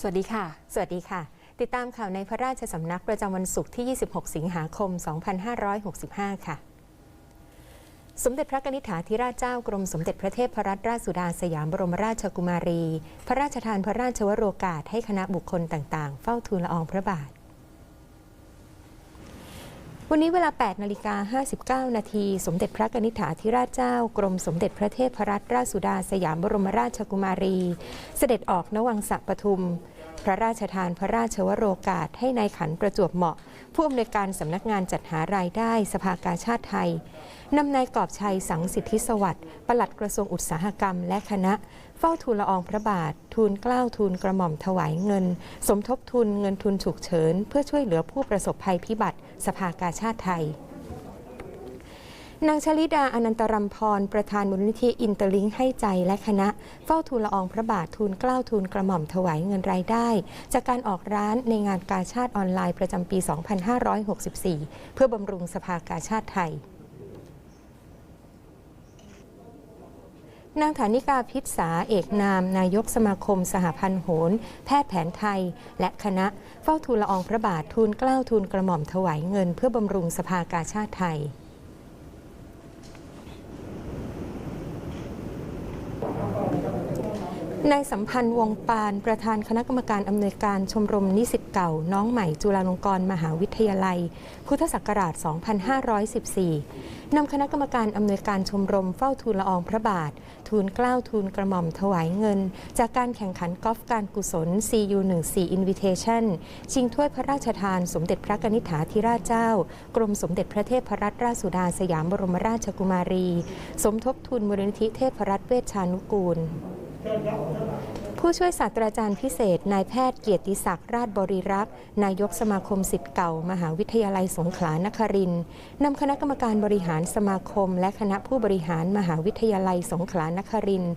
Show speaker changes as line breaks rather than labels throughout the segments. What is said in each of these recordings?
สวัสดีค่ะ
สวัสดีค่ะ ติดตามข่าวในพระราชสำนักประจำวันศุกร์ที่ 26 สิงหาคม 2565 ค่ะ สมเด็จพระนิษฐาธิราชเจ้ากรมสมเด็จพระเทพรัตนราชสุดาสยามบรมราชกุมารี พระราชทานพระราชวโรกาสให้คณะบุคคลต่างๆ เฝ้าทูลละอองพระบาทวันนี้เวลา 8 นาฬิกา 59 นาที สมเด็จพระนิษฐาธิราชเจ้า กรมสมเด็จพระเทพรัตนราชสุดาสยามบรมราชกุมารี เสด็จออกนวังสะปทุม พระราชทานพระราชวโรกาสให้นายขันประจวบเหมาะ ผู้อำนวยการสำนักงานจัดหารายได้สภากาชาติไทยนำนายกอบชัยสังสิทธิสวัสดิ์ปลัดกระทรวงอุตสาหกรรมและคณะ เฝ้าทูลละอองพระบาท ทูลเกล้าทูลกระหม่อมถวายเงิน สมทบทุนเงินทุนฉุกเฉิน เพื่อช่วยเหลือผู้ประสบภัยพิบัติ สภากาชาติไทย นางชลิดาอนันตรัมพร ประธานมูลนิธิอินเตอร์ลิงให้ใจและคณะ เฝ้าทูลละอองพระบาททูลเกล้าทูลกระหม่อมถวายเงินรายได้ จากการออกร้านในงานกาชาติออนไลน์ประจำปี 2564 เพื่อบำรุงสภากาชาติไทยนางฐานิกาพิษสาเอกนาม นายกสมาคม สหพันธ์โหรแพทย์แผนไทย และคณะ เฝ้าทูลละอองพระบาททูลเกล้าทูลกระหม่อมถวายเงิน เพื่อบำรุงสภากาชาติไทย นายสัมพันธ์วงปานประธานคณะกรรมการอำนวยการชมรมนิสิตเก่า น้องใหม่จุฬาลงกรณ์มหาวิทยาลัย พุทธศักราช 2514 นำคณะกรรมการอำนวยการชมรมเฝ้าทูลละอองพระบาท ทูลเกล้าทูลกระหม่อมถวายเงิน จากการแข่งขันกอล์ฟการกุศล CU14 Invitation ชิงถ้วยพระราชทานสมเด็จพระนิษฐาธิราชเจ้า กรมสมเด็จพระเทพรัตนราชสุดาสยามบรมราชกุมารี สมทบทุนมูลนิธิเทพรัตน์เวชชานุกูล 这你让我在哪 ผู้ช่วยศาสตราจารย์พิเศษ นายแพทย์เกียรติศักดิ์ราชบริรักษ์ นายกสมาคมสิทธิ์เก่า มหาวิทยาลัยสงขลานครินน์นำคณะกรรมการบริหารสมาคม และคณะผู้บริหารมหาวิทยาลัยสงขลานครินน์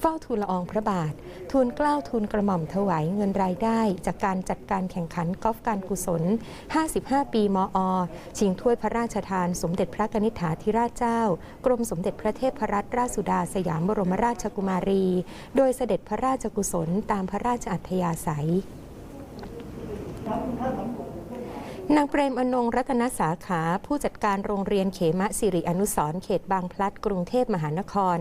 เฝ้าทูลละอองพระบาท ทูลเกล้าทูลกระหม่อมถวายเงินรายได้ จากการจัดการแข่งขันกอล์ฟการกุศล 55 ปีมอ ชิงถ้วยพระราชทาน สมเด็จพระนิษฐาธิราชเจ้า กรมสมเด็จพระเทพรัตนราชสุดาสยามบรมราชกุมารี โดยเสด็จพระราชกุศลตามพระราชอัธยาศัย นางเปรมอนงรัตนสาขา ผู้จัดการโรงเรียนเขมะสิริอนุสรเขตบางพลัดกรุงเทพมหานคร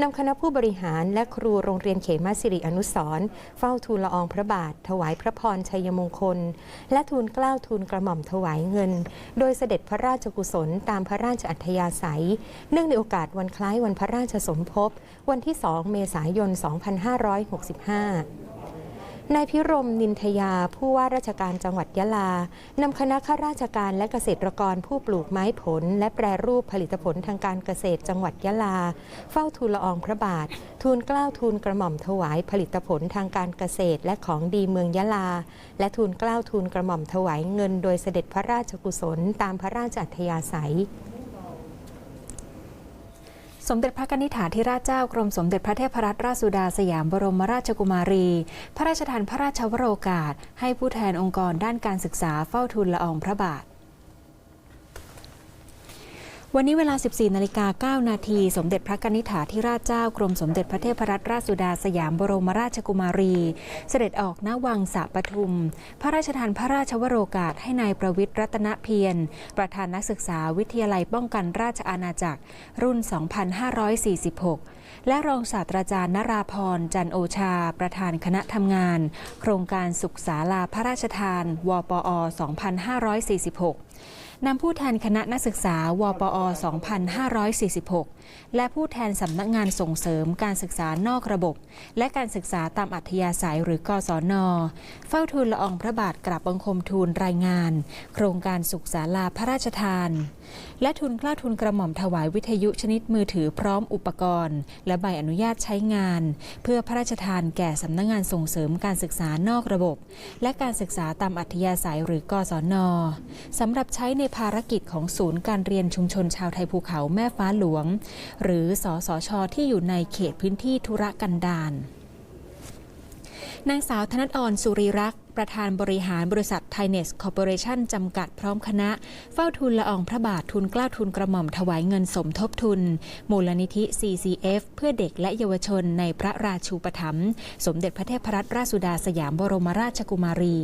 นำคณะผู้บริหารและครูโรงเรียนเขมะสิริอนุสรเฝ้าทูลละอองพระบาท ถวายพระพรชัยมงคล และทูลเกล้าทูลกระหม่อมถวายเงิน โดยเสด็จพระราชกุศลตามพระราชอัธยาศัย เนื่องในโอกาสวันคล้ายวันพระราชสมภพวันที่ 2 เมษายน 2565 นายพิรมนินทยาผู้ว่าราชการจังหวัดยะลานำคณะข้าราชการและเกษตรกรผู้ปลูกไม้ผล และแปรรูปผลิตผลทางการเกษตรจังหวัดยะลา เฝ้าทูลละอองพระบาท ทูลเกล้าทูลกระหม่อมถวายผลิตผลทางการเกษตรและของดีเมืองยะลา และทูลเกล้าทูลกระหม่อมถวายเงิน โดยเสด็จพระราชกุศลตามพระราชอัธยาศัย
สมเด็จพระนิธิฐาธิราชเจ้ากรมสมเด็จพระเทพรัตนราชสุดาสยามบรมราชกุมารี พระราชทานพระราชวโรกาส ให้ผู้แทนองค์กรด้านการศึกษาเฝ้าทูลละอองพระบาท วันนี้เวลา 14 นาฬิกา 9 นาที สมเด็จพระนิษฐาธิราชเจ้ากรมสมเด็จพระเทพรัตนราชสุดาสยามบรมราชกุมารี เสด็จออกณวังสะปทุม พระราชทานพระราชวโรกาสให้นายประวิทย์รัตนเพียร ประธานนักศึกษาวิทยาลัยป้องกันราชอาณาจักร รุ่น 2546 และรองศาสตราจารย์นราพร จันโอชา ประธานคณะทำงาน โครงการสุขศาลาพระราชทาน วปอ 2546 นำผู้แทนคณะนักศึกษาวปอ 2546 และผู้แทนสำนักงานส่งเสริมการศึกษานอกระบบ และการศึกษาตามอัธยาศัยหรือกศน เฝ้าทูลละอองพระบาทกราบบังคมทูลรายงาน โครงการสุขศาลาพระราชทาน และทุนกล้าทุนกระหม่อมถวายวิทยุชนิดมือถือพร้อมอุปกรณ์ และใบอนุญาตใช้งาน เพื่อพระราชทานแก่สำนักงานส่งเสริมการศึกษานอกระบบ และการศึกษาตามอัธยาศัยหรือกศนสำหรับใช้ในภารกิจของศูนย์การเรียนชุมชนชาวไทยภูเขาแม่ฟ้าหลวง หรือสสชที่อยู่ในเขตพื้นที่ธุรกันดารนางสาวธนตอรสุริรักษ์ประธานบริหารบริษัทไทเนสคอร์ปอเรชั่นจำกัดพร้อมคณะ เฝ้าทูลละอองพระบาททุนกล้าทุนกระหม่อมถวายเงินสมทบทุน มูลนิธิ CCF เพื่อเด็กและเยาวชนในพระราชูปถัมภ์สมเด็จพระเทพรัตนราชสุดาสยามบรมราชกุมารี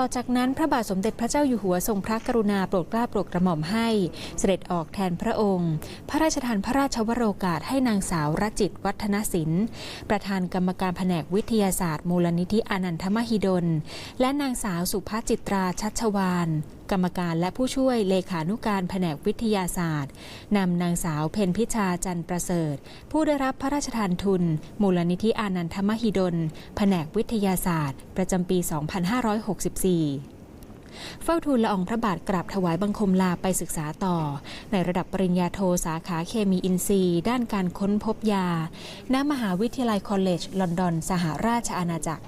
ต่อจากนั้นพระบาทสมเด็จพระเจ้าอยู่หัวทรงพระกรุณาโปรดเกล้าโปรดกระหม่อมให้ เสด็จออกแทนพระองค์ พระราชทานพระราชวโรกาสให้นางสาวรจิตวัฒนศิลป์ ประธานกรรมการแผนกวิทยาศาสตร์ มูลนิธิอนันทมหิดล และนางสาวสุภาจิตราชัชวาน กรรมการและผู้ช่วยเลขานุการแผนกวิทยาศาสตร์นำนางสาวเพนพิชาจันประเสริฐ ผู้ได้รับพระราชทานทุน มูลนิธิอานันทมหิดล แผนกวิทยาศาสตร์ ประจำปี 2564เฝ้าทูลละอองพระบาทกราบถวายบังคมลาไปศึกษาต่อ ในระดับปริญญาโทสาขาเคมีอินทรีย์ ด้านการค้นพบยา ณ มหาวิทยาลัยคอลเลจ ลอนดอน สหราชอาณาจักร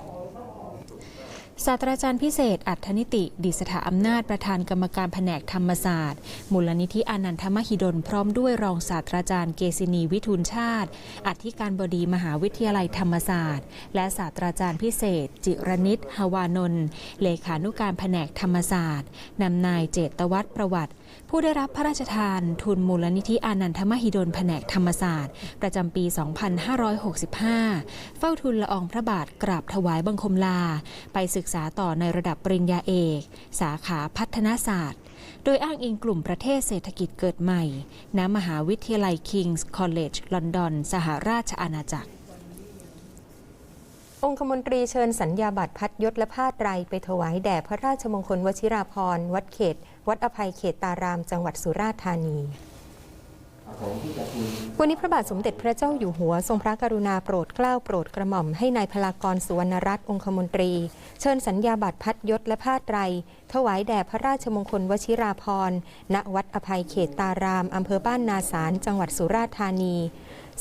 ศาสตราจารย์พิเศษ อัธนิติ ดิษฐาอำนาจประธานกรรมการแผนกธรรมศาสตร์ มูลนิธิอนันทมหิดล พร้อมด้วยรองศาสตราจารย์เกษินีวิทูลชาติ อธิการบดีมหาวิทยาลัยธรรมศาสตร์ และศาสตราจารย์พิเศษ จิรนิตฮวานนท์เลขานุการแผนกธรรมศาสตร์นำนายเจตวัฒนประวัติ ผู้ได้รับพระราชทานทุนมูลนิธิอนันทมหิดลแผนกธรรมศาสตร์ ประจำปี 2565 เฝ้าทุนละอองพระบาทกราบถวายบังคมลา ไปศึกษาต่อในระดับปริญญาเอก สาขาพัฒนาศาสตร์ โดยอ้างอิงกลุ่มประเทศเศรษฐกิจเกิดใหม่ ณ มหาวิทยาลัย King's College ลอนดอน สหราชอาณาจักร
องคมนตรีเชิญสัญญาบัตรพัดยศและผ้าไตรไปถวายแด่พระราชมงคลวชิราภรณ์วัดเขต วัดอภัยเขตตารามจังหวัดสุราษฎร์ธานี วันนี้พระบาทสมเด็จพระเจ้าอยู่หัว ทรงพระกรุณาโปรดเกล้าโปรดกระหม่อมให้นายพลากรสุวรรณรัตน์องคมนตรี เชิญสัญญาบัตรพัดยศและผ้าไตร ถวายแด่พระราชมงคลวชิราภรณ์ณวัดอภัยเขตตาราม อำเภอบ้านนาสารจังหวัดสุราษฎร์ธานี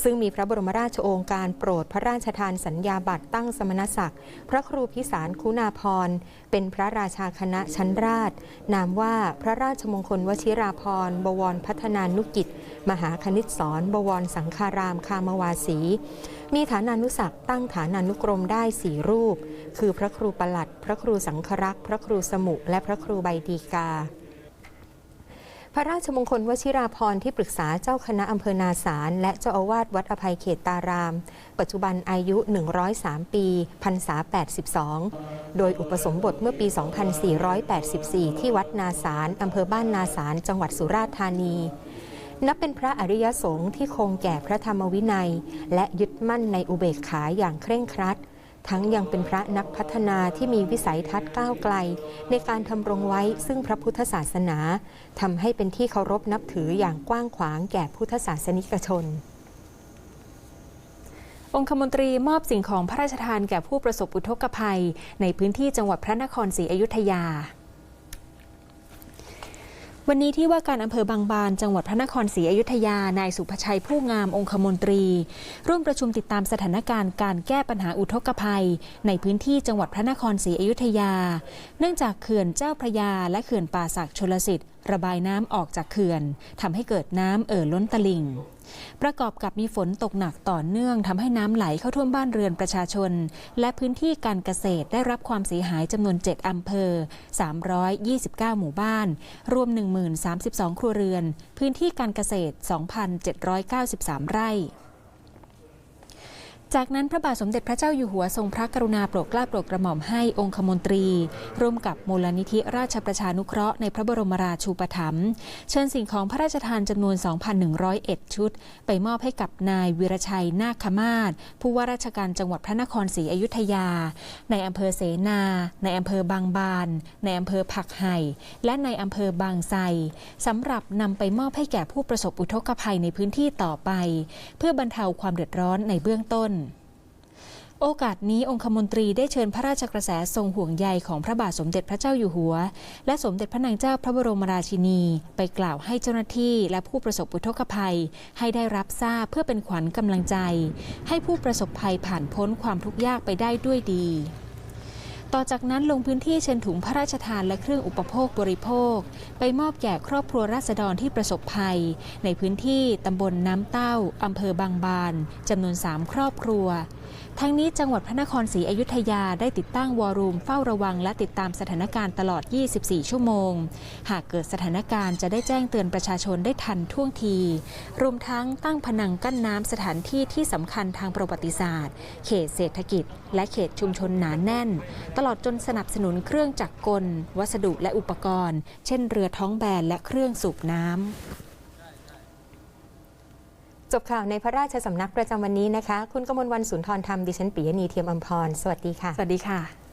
ซึ่งมีพระบรมราชโองการโปรดพระราชทานสัญญาบัตรตั้งสมณศักดิ์ พระครูพิสารคุณาพร เป็นพระราชาคณะชั้นราช นามว่าพระราชมงคลวชิราภรบวรพัฒนานุกิจ มหาคณิตสอนบวรสังฆารามคามวาสี มีฐานานุศักดิ์ตั้งฐานานุกรมได้สี่รูป คือพระครูประหลัด พระครูสังครักษ์ พระครูสมุและพระครูใบดีกา พระราชมงคลวชิราภรณ์ที่ปรึกษาเจ้าคณะอำเภอนาสารและเจ้าอาวาสวัดอภัยเขตตาราม ปัจจุบันอายุ 103 ปีพรรษา 82 โดยอุปสมบทเมื่อปี 2484 ที่วัดนาสารอำเภอบ้านนาสารจังหวัดสุราษฎร์ธานี นับเป็นพระอริยสงฆ์ที่คงแก่พระธรรมวินัย และยึดมั่นในอุเบกขาอย่างเคร่งครัด ทั้งยังเป็นพระนักพัฒนาที่มีวิสัยทัศน์ก้าวไกล ในการทำรงไว้ซึ่งพระพุทธศาสนาทำให้เป็นที่เคารพนับถืออย่างกว้างขวางแก่พุทธศาสนิกชน
องคมนตรีมอบสิ่งของพระราชทานแก่ผู้ประสบอุทกภัย ในพื้นที่จังหวัดพระนครศรีอยุธยา วันนี้ที่ว่าการอำเภอบางบาน จังหวัดพระนครศรีอยุธยานายสุภชัยผู้งามองคมนตรี ร่วมประชุมติดตามสถานการณ์การแก้ปัญหาอุทกภัย ในพื้นที่จังหวัดพระนครศรีอยุธยา เนื่องจากเขื่อนเจ้าพระยาและเขื่อนป่าสักชลสิทธิ์ ระบายน้ำออกจากเขื่อนทำให้เกิดน้ำเอ่อล้นตลิ่ง ประกอบกับมีฝนตกหนักต่อเนื่องทำให้น้ำไหลเข้าท่วมบ้านเรือนประชาชน และพื้นที่การเกษตรได้รับความเสียหายจำนวน 7อำเภอ 329 หมู่บ้าน รวม 1032 ครัวเรือน พื้นที่การเกษตร 2,793 ไร่ จากนั้นพระบาทสมเด็จพระเจ้าอยู่หัวทรงพระกรุณาโปรดเกล้าโปรดกระหม่อมให้องคมนตรี ร่วมกับมูลนิธิราชประชานุเคราะห์ในพระบรมราชูปถัมภ์เชิญสิ่งของพระราชทานจำนวน 2,101 ชุด ไปมอบให้กับนายวิรชัยนาคมาศผู้ว่าราชการจังหวัดพระนครศรีอยุธยา ในอำเภอเสนา ในอำเภอบางบาน ในอำเภอผักไห่ และในอำเภอบางไทรสำหรับนำไปมอบให้แก่ผู้ประสบอุทกภัยในพื้นที่ต่อไป เพื่อบรรเทาความเดือดร้อนในเบื้องต้น โอกาสนี้องคมนตรีได้เชิญพระราชกระแสทรงห่วงใยของพระบาทสมเด็จพระเจ้าอยู่หัว และสมเด็จพระนางเจ้าพระบรมราชินี ไปกล่าวให้เจ้าหน้าที่และผู้ประสบอุทกภัย ให้ได้รับทราบเพื่อเป็นขวัญกำลังใจ ให้ผู้ประสบภัยผ่านพ้นความทุกข์ยากไปได้ด้วยดีต่อจากนั้นลงพื้นที่เชิญถุงพระราชทานและเครื่องอุปโภคบริโภค ไปมอบแก่ครอบครัวราษฎรที่ประสบภัย ในพื้นที่ตำบลน้ำเต้า อำเภอบางบานจำนวน 3 ครอบครัวทั้งนี้จังหวัดพระนครศรีอยุธยาได้ติดตั้งวอรูมเฝ้าระวังและติดตามสถานการณ์ตลอด 24 ชั่วโมง หากเกิดสถานการณ์จะได้แจ้งเตือนประชาชนได้ทันท่วงที รวมทั้งตั้งผนังกั้นน้ำสถานที่ที่สำคัญทางประวัติศาสตร์ เขตเศรษฐกิจ และเขตชุมชนหนาแน่น ตลอดจนสนับสนุนเครื่องจักรกล วัสดุและอุปกรณ์ เช่น เรือท้องแบนและเครื่องสูบน้ำ
จบข่าวในพระราชสำนักประจำวันนี้นะคะ คุณกมลวันสุนทรธรรม ดิฉันปิยณีเทียมอมพร สวัสดีค่ะ
สวัสดีค่ะ